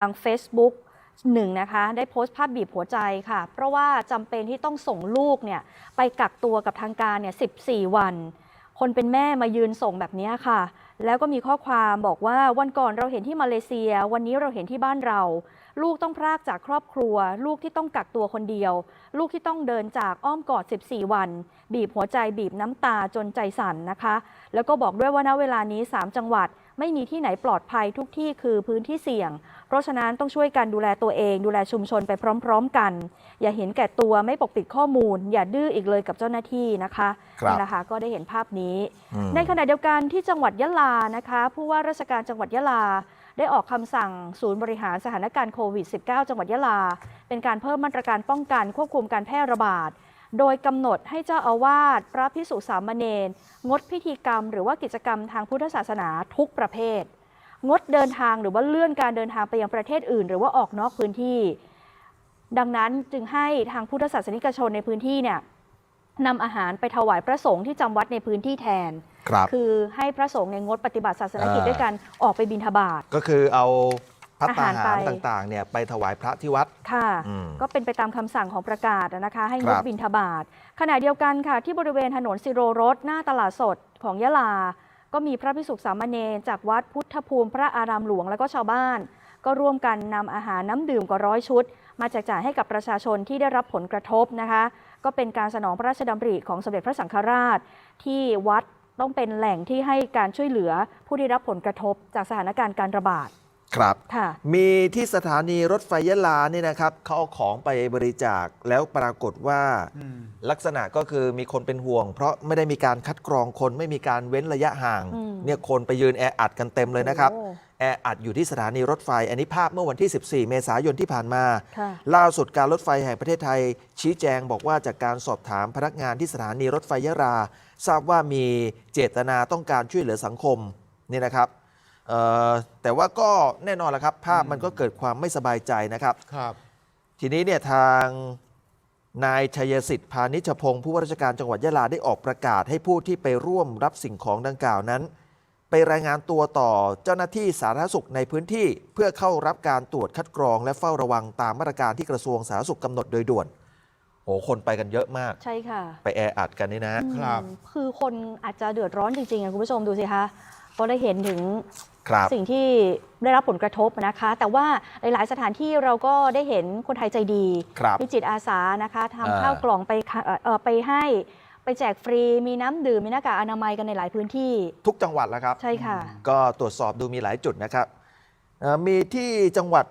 ทาง Facebook หนึ่งนะคะได้โพสต์ภาพบีบหัวใจค่ะ เพราะว่าจำเป็นที่ต้องส่งลูกเนี่ยไปกักตัวกับทางการเนี่ย14 วัน คนเป็นแม่มายืนส่งแบบนี้ค่ะ แล้วก็มีข้อความบอกว่าวันก่อนเราเห็นที่มาเลเซีย วันนี้เราเห็นที่บ้านเรา ลูกต้องพรากจากครอบครัว ลูกที่ต้องกักตัวคนเดียว ลูกที่ต้องเดินจากอ้อมกอด 14 วัน บีบหัวใจบีบน้ำตาจนใจสั่นนะคะ แล้วก็บอกด้วยว่าณเวลานี้ 3 จังหวัดไม่มีที่ไหนปลอดภัยทุกที่คือพื้นที่เสี่ยง เพราะฉะนั้นต้องช่วยกันดูแลตัวเอง ดูแลชุมชนไปพร้อม ๆ กัน อย่าเห็นแก่ตัวไม่ปกปิดข้อมูล อย่าดื้ออีกเลยกับเจ้าหน้าที่นะคะครับนี่นะคะ ก็ได้เห็นภาพนี้อืมในขณะเดียวกันที่จังหวัดยะลานะคะผู้ว่าราชการจังหวัดยะลาได้ออกคำสั่งศูนย์บริหารสถานการณ์โควิด -19 จังหวัดยะลา เป็นการเพิ่มมาตรการป้องกันควบคุมการแพร่ระบาด โดยกำหนดให้เจ้าอาวาสพระพิสุสามเณรงดพิธีกรรม หรือว่ากิจกรรมทางพุทธศาสนาทุกประเภท งดเดินทางหรือว่าเลื่อนการเดินทางไปยังประเทศอื่น หรือว่าออกนอกพื้นที่ ดังนั้นจึงให้ทางพุทธศาสนิกชนในพื้นที่เนี่ยนำอาหารไปถวายพระสงฆ์ที่จำวัดในพื้นที่แทนครับคือให้พระสงฆ์เนี่ยงดปฏิบัติศาสนกิจอ่าด้วยกันออกไปบิณฑบาตก็คือเอาพัตตาอาหารหารไปต่างๆเนี่ยไปถวายพระที่วัด ค่ะอืมก็เป็นไปตามคำสั่งของประกาศนะคะ ให้คงรัดบบิณฑบาตขณะเดียวกันค่ะ ที่บริเวณถนนสิโรรสหน้าตลาดสดของยะลา ก็มีพระภิกษุสามเณรจากวัดพุทธภูมิพระอารามหลวงและก็ชาวบ้าน ก็ร่วมกันนำอาหารน้ำดื่มกว่าร้อยชุด มาแจกจ่ายให้กับประชาชนที่ได้รับผลกระทบนะคะ ก็เป็นการสนองพระราชดำริของสมเด็จพระสังฆราช ที่วัดต้องเป็นแหล่งที่ให้การช่วยเหลือผู้ได้รับผลกระทบจากสถานการณ์การระบาด ครับ ค่ะมีที่สถานีรถไฟยะลาเนี่ยนะครับเขาเอาของไปบริจาคแล้วปรากฏว่าลักษณะก็คือมีคนเป็นห่วง เพราะไม่ได้มีการคัดกรองคนไม่มีการเว้นระยะห่าง อืม เนี่ยคนไปยืนแออัดกันเต็มเลยนะครับ โอ้ แออัดอยู่ที่สถานีรถไฟ อันนี้ภาพเมื่อวันที่ 14 เมษายนที่ผ่านมา ค่ะ ล่าสุดการรถไฟแห่งประเทศไทย ชี้แจงบอกว่าจากการสอบถามพนักงานที่สถานีรถไฟยะลาทราบว่ามีเจตนาต้องการช่วยเหลือสังคมนี่นะครับเอ่อ แต่ว่าก็แน่นอนละครับ ภาพมันก็เกิดความไม่สบายใจนะครับ ครับ ทีนี้เนี่ยทางนายชัยสิทธิ์พานิชพงศ์ผู้ว่าราชการจังหวัดยะลาได้ออกประกาศให้ผู้ที่ไปร่วมรับสิ่งของดังกล่าวนั้น ไปรายงานตัวต่อเจ้าหน้าที่สาธารณสุขในพื้นที่ เพื่อเข้ารับการตรวจคัดกรอง และเฝ้าระวังตามมาตรการที่กระทรวงสาธารณสุขกำหนดโดยด่วนโอ้คนไปกันเยอะมาก ใช่ค่ะ ไปแออัดกันนี่นะครับอืมคือคนอาจจะเดือดร้อนจริงๆอะคุณผู้ชมดูสิคะ เพราะได้เห็นถึงครับสิ่งที่ได้รับผลกระทบนะคะ แต่ว่าหลาย ๆ สถานที่เราก็ได้เห็นคนไทยใจดีครับมีจิตอาสานะคะอ่าทำข้าวกล่องไปค่ะเอ่อเอ่อไปให้ไปแจกฟรีมีน้ำดื่มมีหน้ากากอนามัยกันในหลายพื้นที่ ทุกจังหวัดแล้วครับ ใช่ค่ะ ก็ตรวจสอบดูมีหลายจุดนะครับเอ่อมีที่จังหวัด